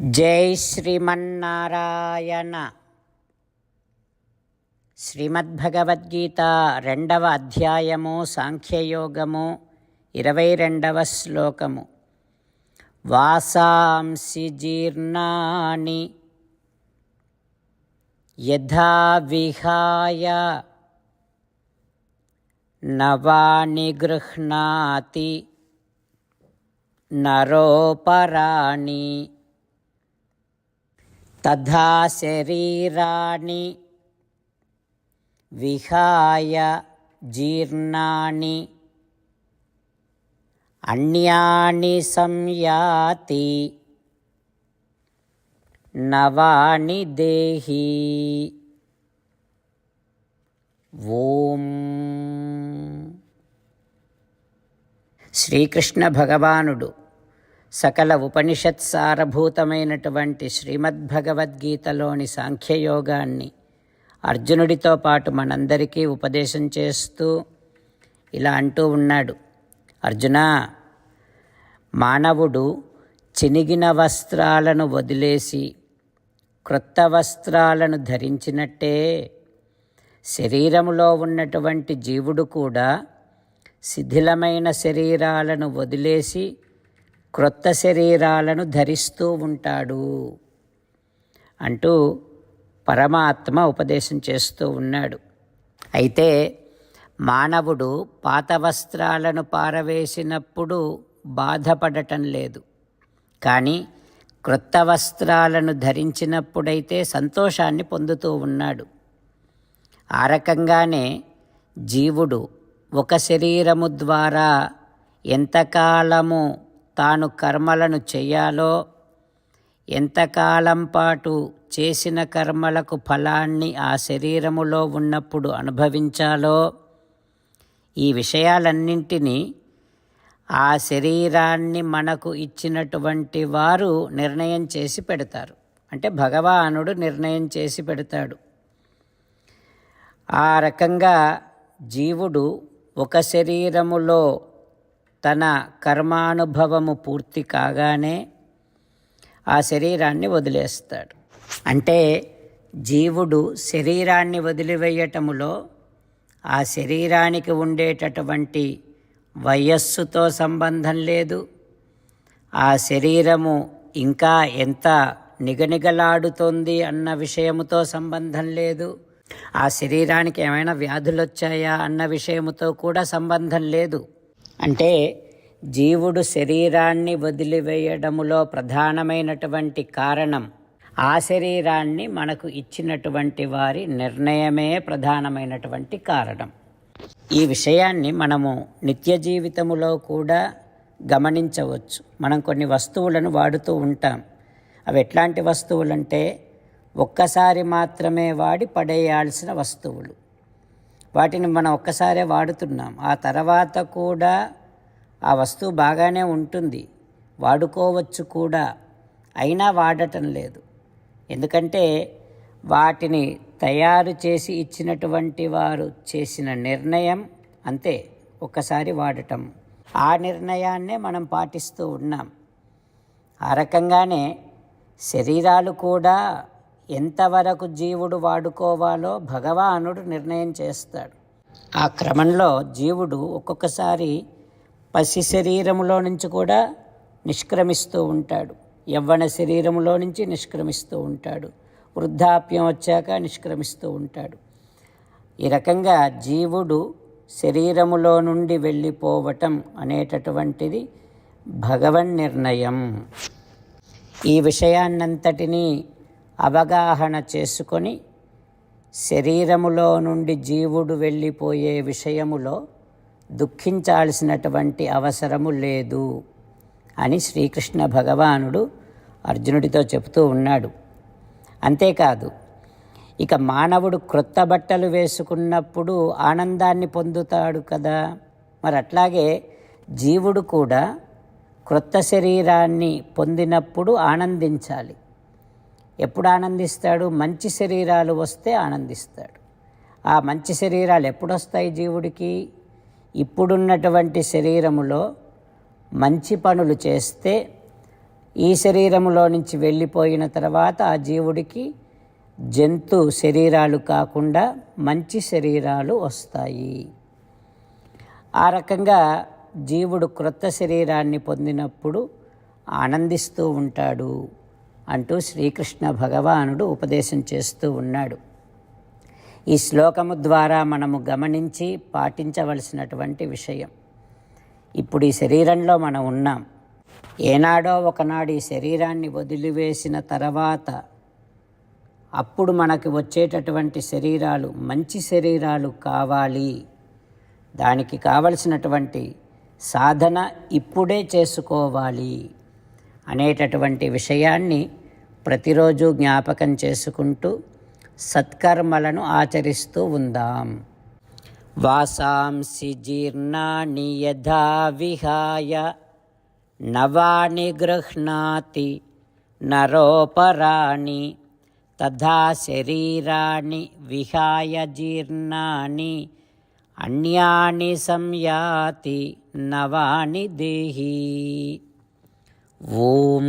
జై శ్రీమన్నారాయణ. శ్రీమద్భగవద్గీత రెండవ అధ్యాయము సాంఖ్యయోగము ఇరవై రెండవ శ్లోకము. వాసాంసి జీర్ణాని యథా విహాయ నవాని గృహ్ణాతి నరోపరాణి తథా శరీరాణి విహాయ జీర్ణాని అన్యాని సంయాతి నవాని దేహి. ఓం. శ్రీకృష్ణ భగవానుడు. సకల ఉపనిషత్ సారభూతమైనటువంటి శ్రీమద్భగవద్గీతలోని సాంఖ్యయోగాన్ని అర్జునుడితో పాటు మనందరికీ ఉపదేశం చేస్తూ ఇలా అంటూ ఉన్నాడు. అర్జున మానవుడు చినిగిన వస్త్రాలను వదిలేసి క్రొత్త వస్త్రాలను ధరించినట్టే శరీరములో ఉన్నటువంటి జీవుడు కూడా శిథిలమైన శరీరాలను వదిలేసి క్రొత్త శరీరాలను ధరిస్తూ ఉంటాడు అంటూ పరమాత్మ ఉపదేశం చేస్తూ ఉన్నాడు. అయితే మానవుడు పాత వస్త్రాలను పారవేసినప్పుడు బాధపడటం లేదు. కానీ క్రొత్త వస్త్రాలను ధరించినప్పుడైతే సంతోషాన్ని పొందుతూ ఉన్నాడు. ఆ రకంగానే జీవుడు ఒక శరీరము ద్వారా ఎంతకాలము తాను కర్మలను చెయ్యాలో ఎంతకాలం పాటు చేసిన కర్మలకు ఫలాన్ని ఆ శరీరములో ఉన్నప్పుడు అనుభవించాలో? ఈ విషయాలన్నింటినీ ఆ శరీరాన్ని మనకు ఇచ్చినటువంటి వారు నిర్ణయం చేసి పెడతారు. అంటే భగవానుడు నిర్ణయం చేసి పెడతాడు. ఆ రకంగా జీవుడు ఒక శరీరములో తన కర్మానుభవము పూర్తి కాగానే ఆ శరీరాన్ని వదిలేస్తాడు. అంటే జీవుడు శరీరాన్ని వదిలివేయటములో ఆ శరీరానికి ఉండేటటువంటి వయస్సుతో సంబంధం లేదు. ఆ శరీరము ఇంకా ఎంత నిగనిగలాడుతోంది అన్న విషయముతో సంబంధం లేదు. ఆ శరీరానికి ఏమైనా వ్యాధులు వచ్చాయా అన్న విషయముతో కూడా సంబంధం లేదు. అంటే జీవుడు శరీరాన్ని వదిలివేయడములో ప్రధానమైనటువంటి కారణం ఆ శరీరాన్ని మనకు ఇచ్చినటువంటి వారి నిర్ణయమే ప్రధానమైనటువంటి కారణం. ఈ విషయాన్ని మనము నిత్య జీవితములో కూడా గమనించవచ్చు. మనం కొన్ని వస్తువులను వాడుతూ ఉంటాం. అవి ఎట్లాంటి వస్తువులంటే ఒక్కసారి మాత్రమే వాడి పడేయాల్సిన వస్తువులు. వాటిని మనం ఒక్కసారే వాడుతున్నాం. ఆ తర్వాత కూడా ఆ వస్తువు బాగానే ఉంటుంది. వాడుకోవచ్చు కూడా. అయినా వాడటం లేదు. ఎందుకంటే వాటిని తయారు చేసి ఇచ్చినటువంటి వారు చేసిన నిర్ణయం అంతే. ఒక్కసారి వాడటం. ఆ నిర్ణయాన్నే మనం పాటిస్తూ ఉన్నాం. ఆ రకంగానే శరీరాలు కూడా ఎంతవరకు జీవుడు వాడుకోవాలో భగవానుడు నిర్ణయం చేస్తాడు. ఆ క్రమంలో జీవుడు ఒక్కొక్కసారి పసి శరీరములో నుంచి కూడా నిష్క్రమిస్తూ ఉంటాడు. యవ్వన శరీరములో నుంచి నిష్క్రమిస్తూ ఉంటాడు. వృద్ధాప్యం వచ్చాక నిష్క్రమిస్తూ ఉంటాడు. ఈ రకంగా జీవుడు శరీరములో నుండి వెళ్ళిపోవటం అనేటటువంటిది భగవన్ నిర్ణయం. ఈ విషయాన్నంతటినీ అవగాహన చేసుకొని శరీరములో నుండి జీవుడు వెళ్ళిపోయే విషయములో దుఃఖించాల్సినటువంటి అవసరము లేదు అని శ్రీకృష్ణ భగవానుడు అర్జునుడితో చెబుతూ ఉన్నాడు. అంతేకాదు ఇక మానవుడు క్రొత్త బట్టలు వేసుకున్నప్పుడు ఆనందాన్ని పొందుతాడు కదా? మరి అట్లాగే జీవుడు కూడా క్రొత్త శరీరాన్ని పొందినప్పుడు ఆనందించాలి. ఎప్పుడు ఆనందిస్తాడు? మంచి శరీరాలు వస్తే ఆనందిస్తాడు. ఆ మంచి శరీరాలు ఎప్పుడు వస్తాయి జీవుడికి? ఇప్పుడున్నటువంటి శరీరములో మంచి పనులు చేస్తే ఈ శరీరములో నుంచి వెళ్ళిపోయిన తర్వాత ఆ జీవుడికి జంతు శరీరాలు కాకుండా మంచి శరీరాలు వస్తాయి. ఆ రకంగా జీవుడు క్రొత్త శరీరాన్ని పొందినప్పుడు ఆనందిస్తూ ఉంటాడు. అంటూ శ్రీకృష్ణ భగవానుడు ఉపదేశం చేస్తూ ఉన్నాడు. ఈ శ్లోకము ద్వారా మనము గమనించి పాటించవలసినటువంటి విషయం. ఇప్పుడు ఈ శరీరంలో మనం ఉన్నాం. ఏనాడో ఒకనాడు ఈ శరీరాన్ని వదిలివేసిన తర్వాత అప్పుడు మనకు వచ్చేటటువంటి శరీరాలు మంచి శరీరాలు కావాలి. దానికి కావలసినటువంటి సాధన ఇప్పుడే చేసుకోవాలి అనేటటువంటి విషయాన్ని ప్రతిరోజు జ్ఞాపకం చేసుకుంటూ సత్కర్మలను ఆచరిస్తూ ఉందాం. వాసాంసి జీర్ణాని యథా విహాయ నవాని గృహ్ణాతి నరోపరాణి తథా శరీరాన్ని విహాయ జీర్ణాని అన్యాని సంయాతి నవాని దేహి. ఓం.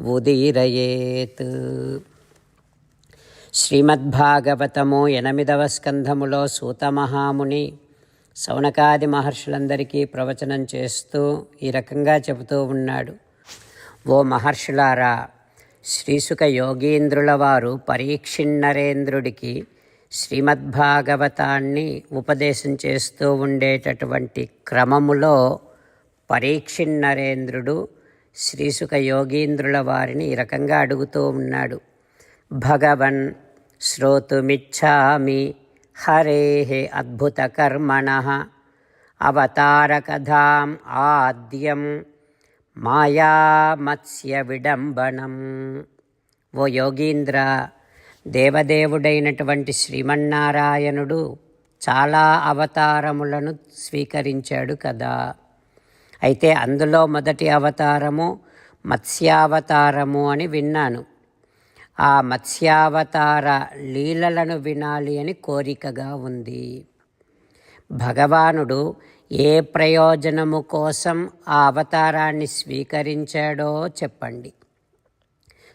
ఉదీరయేత్. శ్రీమద్భాగవతము ఎనిమిదవ స్కంధములో సూతమహాముని సౌనకాది మహర్షులందరికీ ప్రవచనం చేస్తూ ఈ రకంగా చెబుతూ ఉన్నాడు. ఓ మహర్షులారా శ్రీసుక యోగీంద్రుల వారు పరీక్షిన్నరేంద్రుడికి శ్రీమద్భాగవతాన్ని ఉపదేశం చేస్తూ ఉండేటటువంటి క్రమములో పరీక్షిన్నరేంద్రుడు శ్రీసుక యోగీంద్రుల వారిని ఈ రకంగా అడుగుతూ ఉన్నాడు. భగవన్ శ్రోతుమిచ్చామి. హరే అద్భుత కర్మణ. అవతారకథాం ఆద్యం. మాయామత్స్య విడంబనం. ఓ యోగీంద్ర దేవదేవుడైనటువంటి శ్రీమన్నారాయణుడు చాలా అవతారములను స్వీకరించాడు కదా. అయితే అందులో మొదటి అవతారము మత్స్యావతారము అని విన్నాను. ఆ మత్స్యావతార లీలలను వినాలి అని కోరికగా ఉంది. భగవానుడు ఏ ప్రయోజనము కోసం ఆ అవతారాన్ని స్వీకరించాడో చెప్పండి.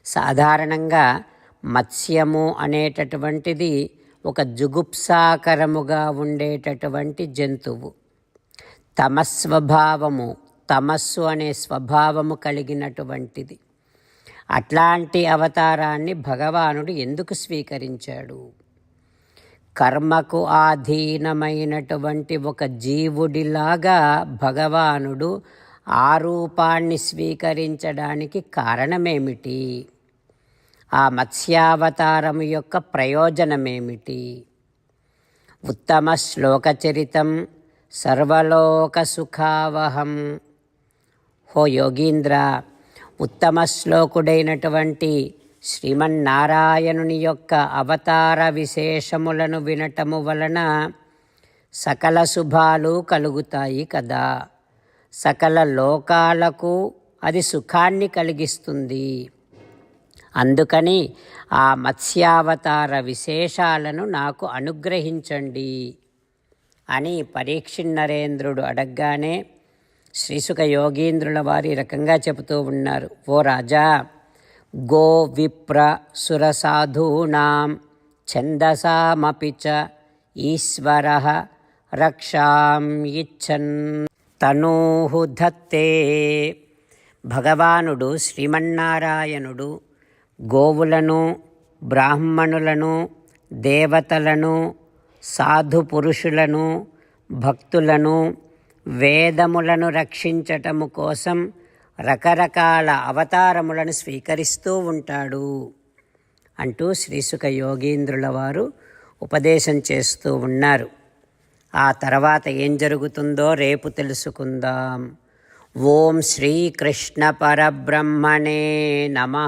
సాధారణంగా మత్స్యము అనేటటువంటిది ఒక జుగుప్సాకరముగా ఉండేటటువంటి జంతువు. తమస్వభావము తమస్సు అనే స్వభావము కలిగినటువంటిది. అట్లాంటి అవతారాన్ని భగవానుడు ఎందుకు స్వీకరించాడు? కర్మకు ఆధీనమైనటువంటి ఒక జీవుడిలాగా భగవానుడు ఆ రూపాన్ని స్వీకరించడానికి కారణమేమిటి? ఆ మత్స్యావతారం యొక్క ప్రయోజనమేమిటి? ఉత్తమ శ్లోకచరితం సర్వలోక సుఖావహం. హో యోగీంద్ర ఉత్తమ శ్లోకుడైనటువంటి శ్రీమన్నారాయణుని యొక్క అవతార విశేషములను వినటము వలన సకల శుభాలు కలుగుతాయి కదా. సకల లోకాలకు అది సుఖాన్ని కలిగిస్తుంది. అందుకని ఆ మత్స్యావతార విశేషాలను నాకు అనుగ్రహించండి. అని పరీక్షిన్నరేంద్రుడు అడగగానే శ్రీసుఖ యోగీంద్రుల వారి రకంగా చెబుతూ ఉన్నారు. ఓ రాజా గో విప్ర సురసాధూనాం ఛందసామపి చ ఈశ్వర రక్షాం ఇచ్చన్ తనూహు ధత్తే భగవానుడు శ్రీమన్నారాయణుడు గోవులను బ్రాహ్మణులను దేవతలను సాధు పురుషులను భక్తులను వేదములను రక్షించటము కోసం రకరకాల అవతారములను స్వీకరిస్తూ ఉంటాడు అంటూ శ్రీసుఖ యోగీంద్రుల వారు ఉపదేశం చేస్తూ ఉన్నారు. ఆ తర్వాత ఏం జరుగుతుందో రేపు తెలుసుకుందాం. ఓం శ్రీకృష్ణ పరబ్రహ్మణే నమ.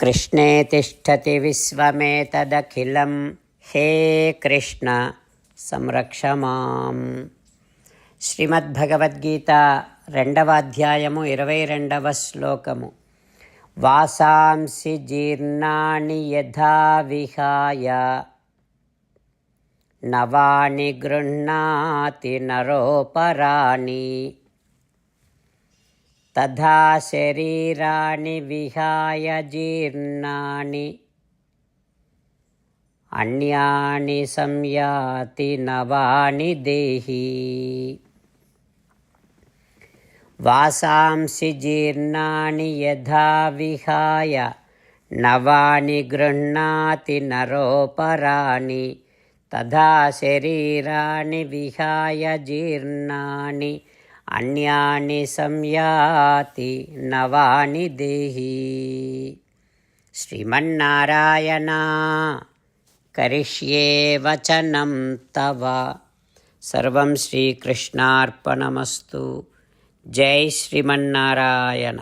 కృష్ణే తిష్టతి విశ్వమేతదఖిలం. హే కృష్ణ సంరక్ష మాం. శ్రీమద్భగవద్గీత రెండవ అధ్యాయము ఇరవై రెండవ శ్లోకము. వాసాంసి జీర్ణాని యథా విహాయ. నవాణి గృహ్ణాతి నరోపరాణి. తథా శరీరాన్ని విహాయ జీర్ణాని అన్యాని సంయాతి నవాని దేహి. వాసాంసి జీర్ణాని యథా విహాయ నవాని గృహ్ణాతి నరోపరాణి. తథా శరీరాన్ని విహాయ జీర్ణాని అన్యాని సంయాతి నవాని దేహి. శ్రీమన్నారాయణ కరిష్యే వచనం తవ. సర్వం శ్రీకృష్ణార్పణమస్తు. జై శ్రీమన్నారాయణ.